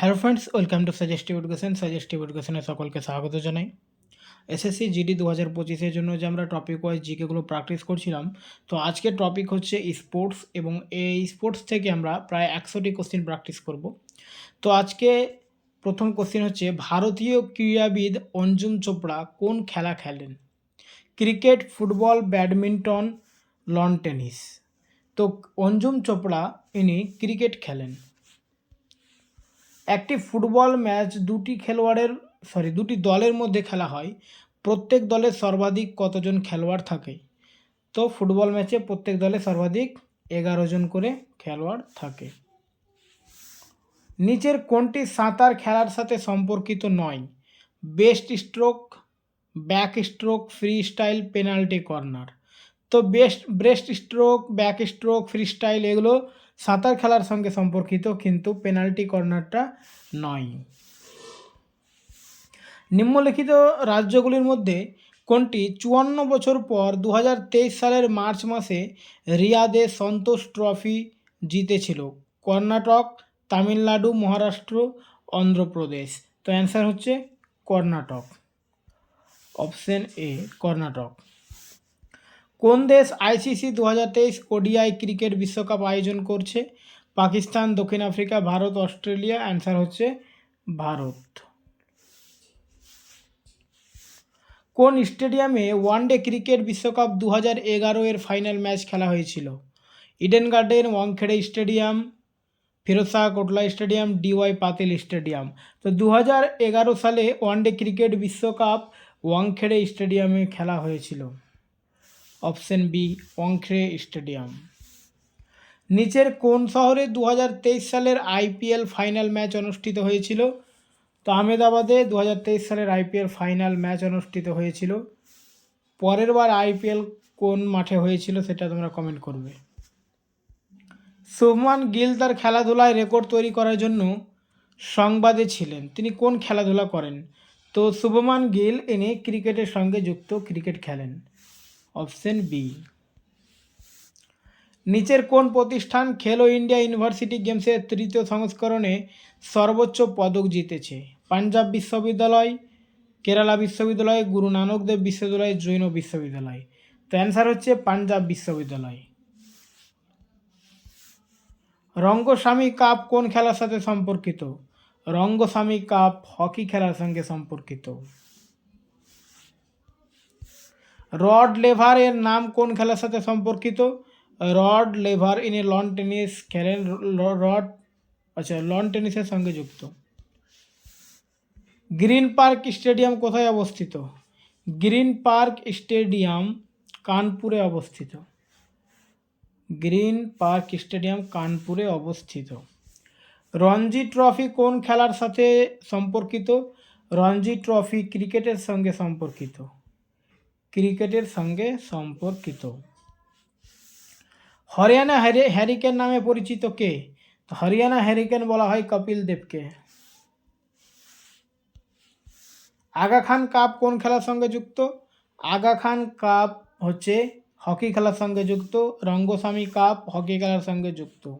Hello friends welcome to suggestive education suggestive এডুকেশনে সকলকে স্বাগত জানাই। এসএসসি জিডি দু হাজার পঁচিশের জন্য যে আমরা টপিক ওয়াইজ জিকেগুলো প্র্যাকটিস করছিলাম, তো আজকের টপিক হচ্ছে স্পোর্টস এবং এই স্পোর্টস থেকে আমরা প্রায় একশোটি কোশ্চিন প্র্যাকটিস করব। তো আজকে প্রথম কোশ্চিন হচ্ছে, ভারতীয় ক্রীড়াবিদ অঞ্জুম চোপড়া কোন খেলা খেলেন? Cricket, football, badminton, lawn tennis. তো অঞ্জুম চোপড়া, ইনি ক্রিকেট খেলেন। একটি ফুটবল ম্যাচ দুটি খেলোয়াড়ের সরি দুটি দলের মধ্যে খেলা হয়। প্রত্যেক দলে সর্বাধিক কতজন খেলোয়াড় থাকে? তো ফুটবল ম্যাচে প্রত্যেক দলে সর্বাধিক এগারো জন করে খেলোয়াড় থাকে। নিচের কোনটি সাঁতার খেলার সাথে সম্পর্কিত নয়? Best stroke, backstroke freestyle penalty corner. তো best, breast stroke, back stroke free style এগুলো সাঁতার খেলার সঙ্গে সম্পর্কিত কিন্তু পেনাল্টি কর্নারটা নয়। নিম্নলিখিত রাজ্যগুলির মধ্যে কোনটি চুয়ান্ন বছর পর দু হাজার তেইশ সালের মার্চ মাসে রিয়াদে সন্তোষ ট্রফি জিতেছিল? কর্ণাটক, তামিলনাড়ু, মহারাষ্ট্র, অন্ধ্রপ্রদেশ। তো অ্যান্সার হচ্ছে কর্ণাটক। Option A Karnataka. কোন দেশ আইসিসি দু হাজার তেইশ ওডিআই ক্রিকেট বিশ্বকাপ আয়োজন করছে? পাকিস্তান, দক্ষিণ আফ্রিকা, ভারত, অস্ট্রেলিয়া। অ্যান্সার হচ্ছে ভারত। কোন স্টেডিয়ামে ওয়ানডে ক্রিকেট বিশ্বকাপ দু হাজার এগারো এর ফাইনাল ম্যাচ খেলা হয়েছিল? Eden garden, Wankhede stadium, Firoz Shah Kotla stadium, DY Patil stadium. তো দু হাজার এগারো সালে ওয়ানডে ক্রিকেট বিশ্বকাপ ওয়াংখেড়ে স্টেডিয়ামে খেলা হয়েছিল। Option B Wankhede stadium. নিচের কোন শহরে দু হাজার তেইশ সালের আইপিএল ফাইনাল ম্যাচ অনুষ্ঠিত হয়েছিল? তো আহমেদাবাদে দু হাজার তেইশ সালের আইপিএল ফাইনাল ম্যাচ অনুষ্ঠিত হয়েছিল। পরের বার আইপিএল কোন মাঠে হয়েছিল সেটা তোমরা কমেন্ট করবে। শুভমান গিল তার খেলাধুলায় রেকর্ড তৈরি করার জন্য সংবাদে ছিলেন। তিনি কোন খেলাধুলা করেন? তো শুভমান গিল ইনি ক্রিকেটের সঙ্গে যুক্ত ক্রিকেট খেলেন। অপশন বি নিচের কোন প্রতিষ্ঠান খেলো ইন্ডিয়া ইউনিভার্সিটি গেমসের তৃতীয় সংস্করণে সর্বোচ্চ পদক জিতেছে? পাঞ্জাব বিশ্ববিদ্যালয়, কেরালা বিশ্ববিদ্যালয়, গুরু নানক দেব বিশ্ববিদ্যালয়, জৈন বিশ্ববিদ্যালয়। তো অ্যান্সার হচ্ছে পাঞ্জাব বিশ্ববিদ্যালয়। রঙ্গস্বামী কাপ কোন খেলার সাথে সম্পর্কিত? রঙ্গস্বামী কাপ হকি খেলার সঙ্গে সম্পর্কিত। রড লেভার এর নাম কোন খেলার সাথে সম্পর্কিত? রড লেভার ইনি লন টেনিস খেলেন রড আচ্ছা লন টেনিসের সঙ্গে যুক্ত। গ্রিন পার্ক স্টেডিয়াম কোথায় অবস্থিত? গ্রিন পার্ক স্টেডিয়াম কানপুরে অবস্থিত। গ্রিন পার্ক স্টেডিয়াম কানপুরে অবস্থিত। রঞ্জি ট্রফি কোন খেলার সাথে সম্পর্কিত? রঞ্জি ট্রফি ক্রিকেটের সঙ্গে সম্পর্কিত। ক্রিকেটের সঙ্গে সম্পর্কিত। হরিয়ানা হ্যারি, হ্যারিকেন নামে পরিচিত কে? হরিয়ানা হ্যারিকেন বলা হয় কপিল দেবকে। আগা খান কাপ কোন খেলার সঙ্গে যুক্ত? আগা খান কাপ হচ্ছে হকি খেলার সঙ্গে যুক্ত, রঙ্গস্বামী কাপ হকি খেলার সঙ্গে যুক্ত।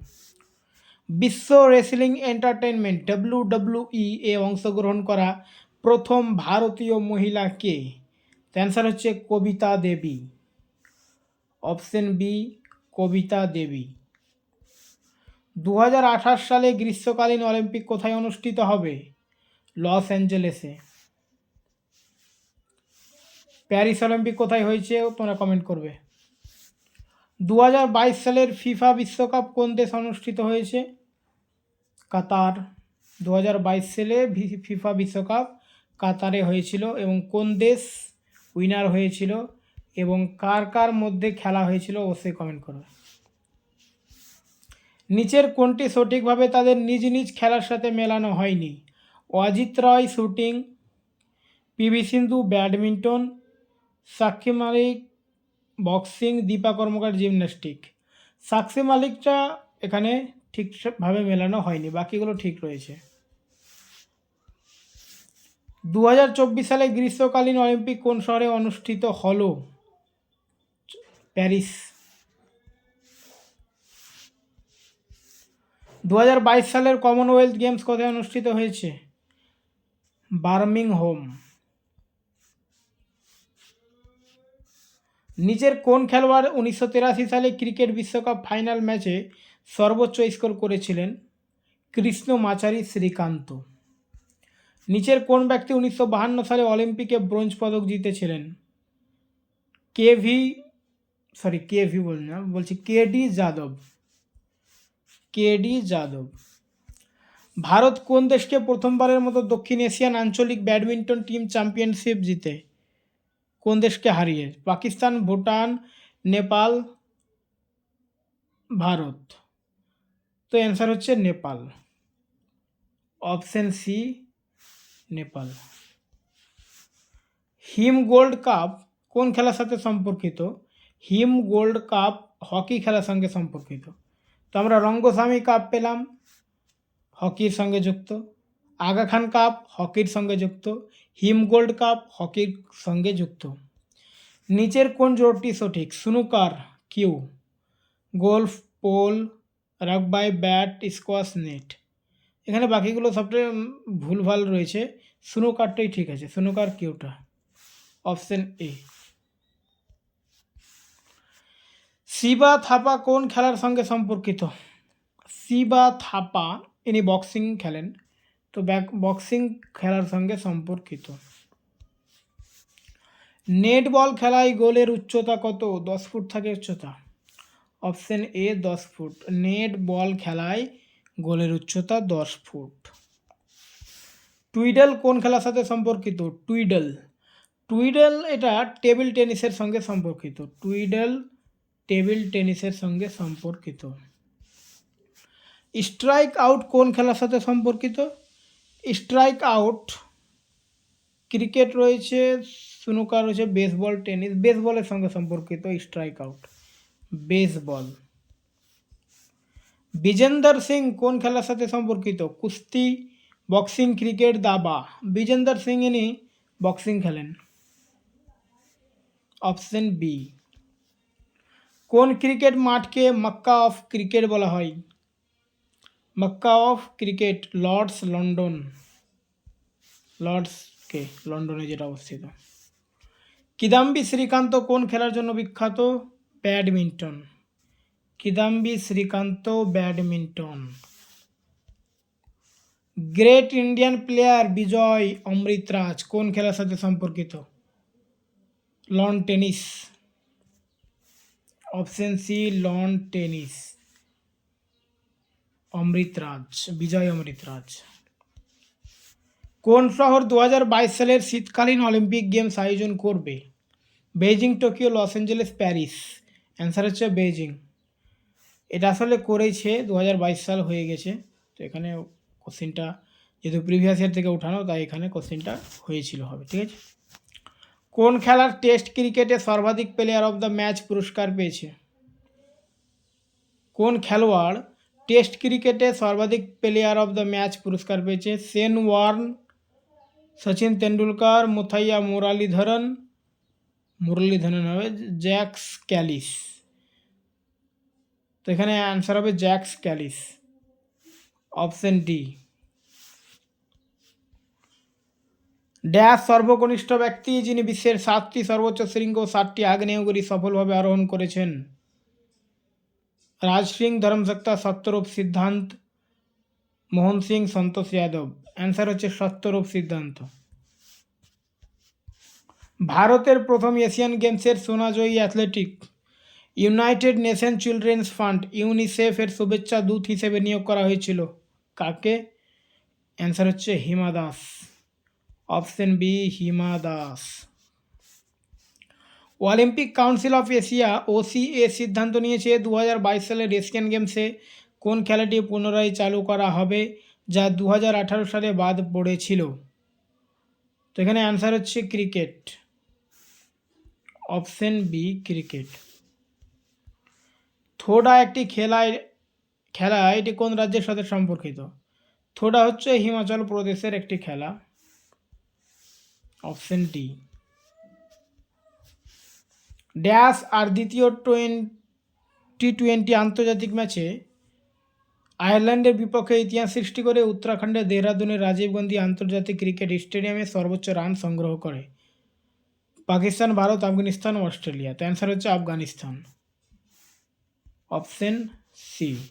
বিশ্ব রেসলিং এন্টারটেনমেন্ট ই এ অংশগ্রহণ করা প্রথম ভারতীয় মহিলা কে? অ্যান্সার হচ্ছে কবিতা দেবী। অপশন বি কবিতা দেবী। দু হাজার আঠাশ সালে গ্রীষ্মকালীন অলিম্পিক কোথায় অনুষ্ঠিত হবে? লস অ্যাঞ্জেলেসে প্যারিস অলিম্পিক কোথায় হয়েছে তোমরা কমেন্ট করবে। দু হাজার বাইশ সালের ফিফা বিশ্বকাপ কোন দেশ অনুষ্ঠিত হয়েছে? কাতার দু হাজার বাইশ সালে ফিফা বিশ্বকাপ কাতারে হয়েছিল এবং কোন দেশ উইনার হয়েছিল এবং কার কার মধ্যে খেলা হয়েছিল অবশ্যই কমেন্ট করবে নিচের কোনটি সঠিকভাবে তাদের নিজ নিজ খেলার সাথে মেলানো হয়নি? Ajit Rai shooting PV Sindhu badminton, Sakshi Malik boxing Dipa Karmakar gymnastic Sakshi মালিকটা এখানে ঠিকভাবে মেলানো হয়নি, বাকিগুলো ঠিক রয়েছে। দু হাজার চব্বিশ সালে গ্রীষ্মকালীন অলিম্পিক কোন শহরে অনুষ্ঠিত হলো? প্যারিস। দু হাজার বাইশ সালের কমনওয়েলথ গেমস কোথায় অনুষ্ঠিত হয়েছে? বার্মিংহোম। নিচের কোন খেলোয়াড় উনিশশো সালে ক্রিকেট বিশ্বকাপ ফাইনাল ম্যাচে সর্বোচ্চ স্কোর করেছিলেন? কৃষ্ণ মাচারি, শ্রীকান্ত। নিচের কোন ব্যক্তি উনিশশো সালে অলিম্পিকে ব্রোঞ্জ পদক জিতেছিলেন? K V sorry K V বল, না, বলছি কে ডি যাদব। কে ডি যাদব। ভারত কোন দেশকে প্রথমবারের মতো দক্ষিণ এশিয়ান আঞ্চলিক ব্যাডমিন্টন টিম চ্যাম্পিয়নশিপ জিতে? কোন দেশকে হারিয়ে? পাকিস্তান, ভুটান, নেপাল, ভারত। তো অ্যান্সার হচ্ছে নেপাল। Option C Nepal. হিম গোল্ড কাপ কোন খেলার সাথে সম্পর্কিত? হিম গোল্ড কাপ হকি খেলার সঙ্গে সম্পর্কিত। তো আমরা রঙ্গস্বামী কাপ পেলাম, হকির সঙ্গে যুক্ত। আগা খান কাপ হকির সঙ্গে যুক্ত। হিম গোল্ড কাপ হকির সঙ্গে যুক্ত। নিচের কোন জোরটি সঠিক? Snooker, cue. Golf, pole, rugby, bat, squash, net. এখানে বাকিগুলো সবটাই ভুলভাল রয়েছে। স্নুকারটাই ঠিক আছে। স্নুকার কিউটা অপশন এ শিবা থাপা কোন খেলার সঙ্গে সম্পর্কিত? শিবা থাপা ইনি বক্সিং খেলেন। তো ব্যাক বক্সিং খেলার সঙ্গে সম্পর্কিত। নেট বল খেলায় গোলের উচ্চতা কত? দশ ফুট থাকে উচ্চতা? অপশন এ দশ ফুট। নেট বল খেলায় গোলের উচ্চতা দশ ফুট। টুইডল কোন খেলার সাথে সম্পর্কিত? টুইডল। টুইডল এটা টেবিল টেনিসের সঙ্গে সম্পর্কিত। টুইডল টেবিল টেনিসের সঙ্গে সম্পর্কিত। স্ট্রাইক আউট কোন খেলার সাথে সম্পর্কিত? স্ট্রাইক আউট ক্রিকেট রয়েছে স্নুকার রয়েছে, বেসবল, টেনিস, বেসবলের সঙ্গে সম্পর্কিত strike out. Baseball. Vijender Singh কোন খেলার সাথে সম্পর্কিত? কুস্তি, বক্সিং, ক্রিকেট, দাবা। বিজেন্দর সিং ইনি বক্সিং খেলেন। অপশন বি কোন ক্রিকেট মাঠকে মক্কা অফ ক্রিকেট বলা হয়? Mecca of cricket, Lord's London. লর্ডসকে লন্ডনে যেটা অবস্থিত। কিদাম্বি শ্রীকান্ত কোন খেলার জন্য বিখ্যাত? Badminton. Kidambi Srikanth badminton. Great Indian player Vijay Amritraj কোন খেলার সাথে সম্পর্কিত? Lawn tennis. Option C, lawn tennis. Amritraj Vijay Amritraj কোন শহর দু হাজার বাইশ সালের শীতকালীন অলিম্পিক গেমস আয়োজন করবে? Beijing, Tokyo, Los Angeles, Paris. Answer হচ্ছে বেইজিং। এটা আসলে করেছে দু হাজার বাইশ সাল হয়ে গেছে। তো এখানে কোশ্চেনটা যেহেতু প্রিভিয়াস ইয়ার থেকে উঠানো, তাই এখানে কোশ্চেনটা হয়েছিল হবে, ঠিক আছে? কোন খেলার টেস্ট ক্রিকেটে সর্বাধিক প্লেয়ার অফ দ্য ম্যাচ পুরস্কার পেয়েছে? কোন খেলোয়াড় টেস্ট ক্রিকেটে সর্বাধিক প্লেয়ার অফ দ্য ম্যাচ পুরস্কার পেয়েছে? সেন ওয়ার্ন, সচিন তেন্ডুলকর, মুথাইয়া মুরালীধরন, মুরলীধরন হবে জ্যাক্স ক্যালিস তো এখানে অ্যান্সার হবে Jacques Kallis. Option D dash সর্বকনিষ্ঠ ব্যক্তি যিনি বিশ্বের সাতটি সর্বোচ্চ শৃঙ্গ সাতটি আগ্নেয়গিরি সফলভাবে আরোহণ করেছেন। রাজ সিং, ধর্মসত্তা, সত্যরূপ সিদ্ধান্ত, মোহন সিং, সন্তোষ যাদব। অ্যান্সার হচ্ছে সত্যরূপ সিদ্ধান্ত। ভারতের প্রথম এশিয়ান গেমসের সোনাজয়ী athletic united nation children's fund, ইউনিসেফের শুভেচ্ছা দূত হিসেবে নিয়োগ করা হয়েছিল। কাকে? অ্যান্সার হচ্ছে Hima Das. Option B, Hima Das. Olympic council of Asia OCA সিদ্ধান্ত নিয়েছে দু হাজার বাইশ সালের এশিয়ান গেমসে কোন খেলাটি পুনরায় চালু করা হবে, যা দু হাজার আঠারো সালে বাদ পড়েছিল? তো এখানে অ্যান্সার হচ্ছে ক্রিকেট। Option B, cricket. থোডা একটি খেলায় খেলা এটি কোন রাজ্যের সাথে সম্পর্কিত? থোডা হচ্ছে হিমাচল প্রদেশের একটি খেলা। Option D. ড্যাশ আর দ্বিতীয় টোয়েন্টি টোয়েন্টি আন্তর্জাতিক ম্যাচে আয়ারল্যান্ডের বিপক্ষে ইতিহাস সৃষ্টি করে উত্তরাখণ্ডের দেহরাদুনের রাজীব গান্ধী আন্তর্জাতিক ক্রিকেট স্টেডিয়ামে সর্বোচ্চ রান সংগ্রহ করে। পাকিস্তান, ভারত, আফগানিস্তান ও অস্ট্রেলিয়া। তো অ্যান্সার হচ্ছে আফগানিস্তান। Option C.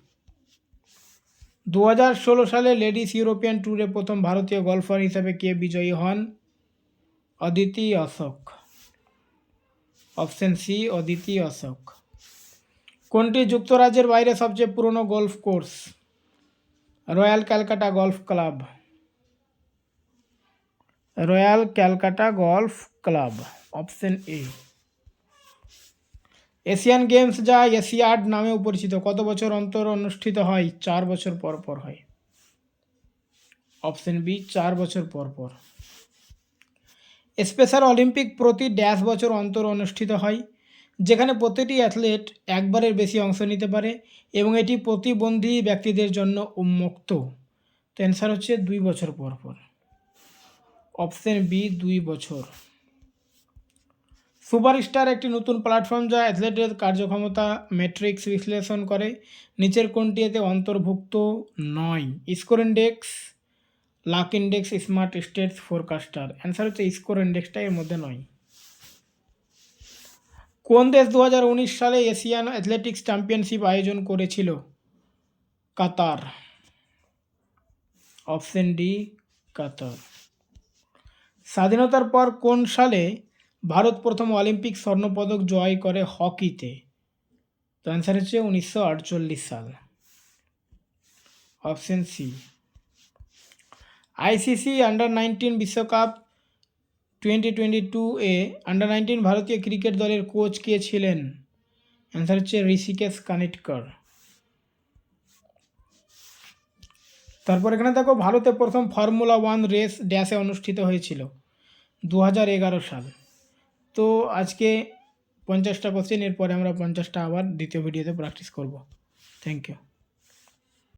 দু হাজার ষোলো সালে লেডিস ইউরোপিয়ান ট্যুরে প্রথম ভারতীয় গলফার হিসাবে কে বিজয়ী হন? Aditi Ashok. Option C, Aditi Ashok. কোনটি যুক্তরাজ্যের বাইরে সবচেয়ে পুরনো golf course? Royal Calcutta golf club. Royal Calcutta golf club. Option A. Asian games যা এশিয়াড নামেও পরিচিত। কত বছর অন্তর অনুষ্ঠিত হয়? চার বছর পর পর হয়। অপশন বি, চার বছর পর পর। স্পেশাল অলিম্পিক প্রতি ড্যাশ বছর অন্তর অনুষ্ঠিত হয়, যেখানে প্রতিটি অ্যাথলেট একবারের বেশি অংশ নিতে পারে এবং এটি প্রতিবন্ধী ব্যক্তিদের জন্য উন্মুক্ত। তো অ্যান্সার হচ্ছে দুই বছর পর পর। অপশন বি, দুই বছর। সুপারস্টার একটি নতুন প্ল্যাটফর্ম যা অ্যাথলেটের কার্যক্ষমতা ম্যাট্রিক্স বিশ্লেষণ করে। নিচের কোনটি এতে অন্তর্ভুক্ত নয়। Score index, luck index, smart states forecaster. Answer হচ্ছে স্কোর ইন্ডেক্সটা এর মধ্যে নয়। কোন দেশ দু হাজার উনিশ সালে এশিয়ান অ্যাথলেটিক্স চ্যাম্পিয়নশিপ আয়োজন করেছিল? কাতার। Option D, Qatar. স্বাধীনতার পর কোন সালে ভারত প্রথম অলিম্পিক স্বর্ণপদক জয় করে হকিতে। তো অ্যান্সার হচ্ছে উনিশশো আটচল্লিশ সাল। Option C ICC under nineteen বিশ্বকাপ টোয়েন্টি টোয়েন্টি টু এ আন্ডার নাইনটিন ভারতীয় ক্রিকেট দলের কোচ কে ছিলেন? অ্যান্সার হচ্ছে ঋষিকেশ কানিটকর। তারপর এখানে দেখো, ভারতে প্রথম ফর্মুলা ওয়ান রেস ড্যাশে অনুষ্ঠিত হয়েছিল। দু হাজার এগারো সাল। তো আজকে পঞ্চাশটা কোশ্চেন এরপরে আমরা পঞ্চাশটা আবার দ্বিতীয় ভিডিওতে প্র্যাকটিস করব। Thank you